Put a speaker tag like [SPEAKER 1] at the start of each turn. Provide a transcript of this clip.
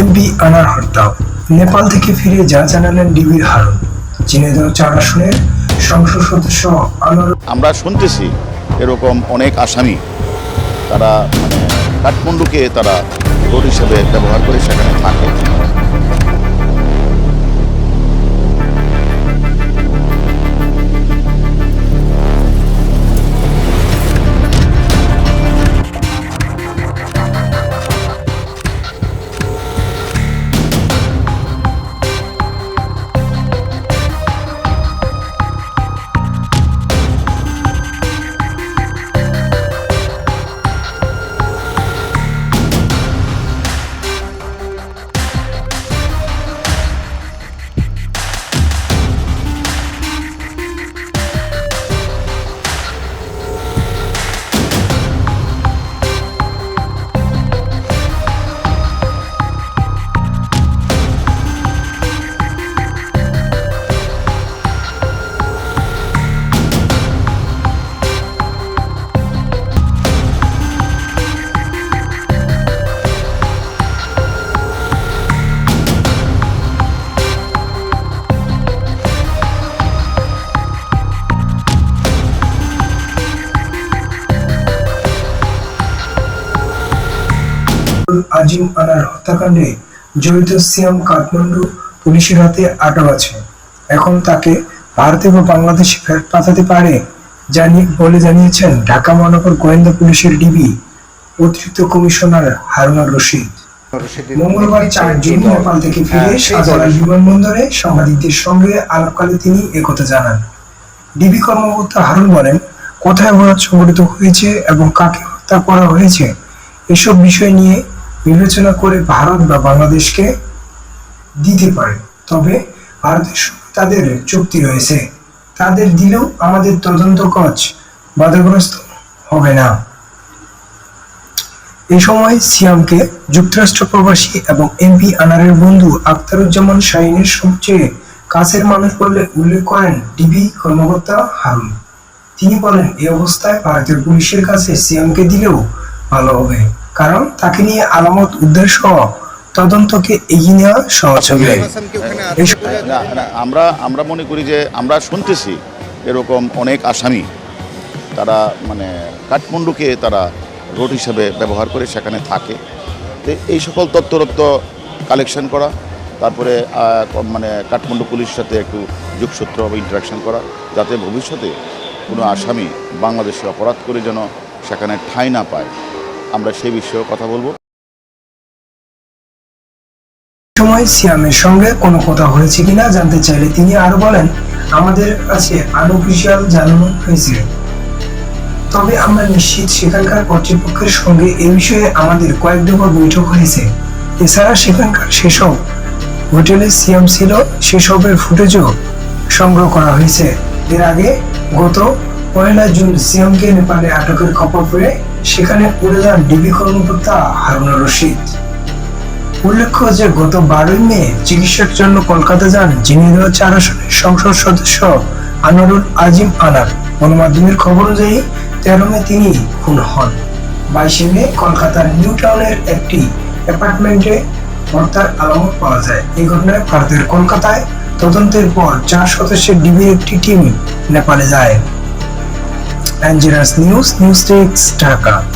[SPEAKER 1] MP আনার হরতাল। নেপাল থেকে ফিরে যা জানালেন ডিবির হারুন ঝিনাইদহ চার আসনের সংসদ সদস্য আনার
[SPEAKER 2] আমরা শুনতেছি এরকম অনেক আসামি। তারা মানে কাঠমান্ডুকে তারা রোড হিসেবে ব্যবহার করে সেখানে থাকে।
[SPEAKER 1] আজিম আনার হত্যাকাণ্ডে জড়িত সিয়াম কাঠমান্ডু পুলিশের হাতে আটক আছে। এখন তাকে ভারতে বা বাংলাদেশে ফেরত পাঠাতে পারে জানি বলে জানিয়েছেন ঢাকা মহানগর গোয়েন্দা পুলিশের ডিবি অতিরিক্ত কমিশনার হারুনার রশিদ। মঙ্গলবার চার জুন নেপাল থেকে ফিরে শাহজালাল বিমানবন্দরে সাংবাদিকদের সঙ্গে আলাপকালে তিনি একথা জানান। ডিবি কর্মকর্তা হারুন বলেন কোথায় অপরাধ সংঘটিত হয়েছে এবং কাকে হত্যা করা হয়েছে এসব বিষয় নিয়ে বিবেচনা করে ভারত বা বাংলাদেশকে দিতে পারে। তবে ভারতের সঙ্গে তাদের চুক্তি রয়েছে। তাদের দিলেও আমাদের তদন্ত কাজ বাধাগ্রস্ত হবে না। এই সময় সিয়ামকে যুক্তরাষ্ট্র প্রবাসী এবং এমপি আনারের বন্ধু আখতারুজ্জামান শাহিনের সবচেয়ে কাছের মানুষ বলে উল্লেখ করেন ডিবি কর্মকর্তা হারুন। তিনি বলেন এই অবস্থায় ভারতের পুলিশের কাছে সিয়ামকে দিলেও ভালো হবে। কারণ তাকে নিয়ে আলামত উদ্দেশ্য সহ তদন্তকে এগিয়ে নেওয়া সহজ হবে।
[SPEAKER 2] আমরা আমরা মনে করি যে আমরা শুনতেছি এরকম অনেক আসামি। তারা মানে কাঠমান্ডুকে তারা রোড হিসেবে ব্যবহার করে সেখানে থাকে। তো এই সকল তথ্যরত্ব কালেকশন করা তারপরে মানে কাঠমান্ডু পুলিশের সাথে একটু যোগসূত্র বা ইন্টারাকশন করা যাতে ভবিষ্যতে কোনো আসামি বাংলাদেশে অপরাধ করে যেন সেখানে ঠাঁই না পায়। আমরা সেই বিষয়েও কথা বলব।
[SPEAKER 1] সময় সিয়ামের সঙ্গে কোনো কথা হয়েছে কিনা জানতে চাইলে তিনি আরও বলেন, আমাদের কাছে আনঅফিসিয়াল জানানো হয়েছে। তবে আমরা নিশ্চিত সেখানকার কর্তৃপক্ষের সঙ্গে এ বিষয়ে আমাদের কয়েক দফা বৈঠক হয়েছে। এছাড়া সেখানকার সেসব হোটেলে সিয়াম ছিল, সেসবের ফুটেজও সংগ্রহ করা হয়েছে। এর আগে গত পয়লা জুন সিয়ামকে নেপালে আটকের খবর পেয়ে সেখানে উড়ে যান ডিবি কর্মকর্তা হারুনা রশিদ। উল্লেখ্য যে গত বারোই মে চিকিৎসার জন্য কলকাতা যান ঝিনাইদহ চার আসনের সংসদ সদস্য আনোয়ারুল আজিম আনার। গণমাধ্যমের খবর অনুযায়ী তেরো মে তিনি খুন হন। বাইশে মে কলকাতার নিউ টাউনের একটি অ্যাপার্টমেন্টে হত্যার আলামত পাওয়া যায়। এই ঘটনায় ভারতের কলকাতায় তদন্তের পর চার সদস্যের ডিবির একটি টিম নেপালে যায়। Angiras news, news takes Dhaka.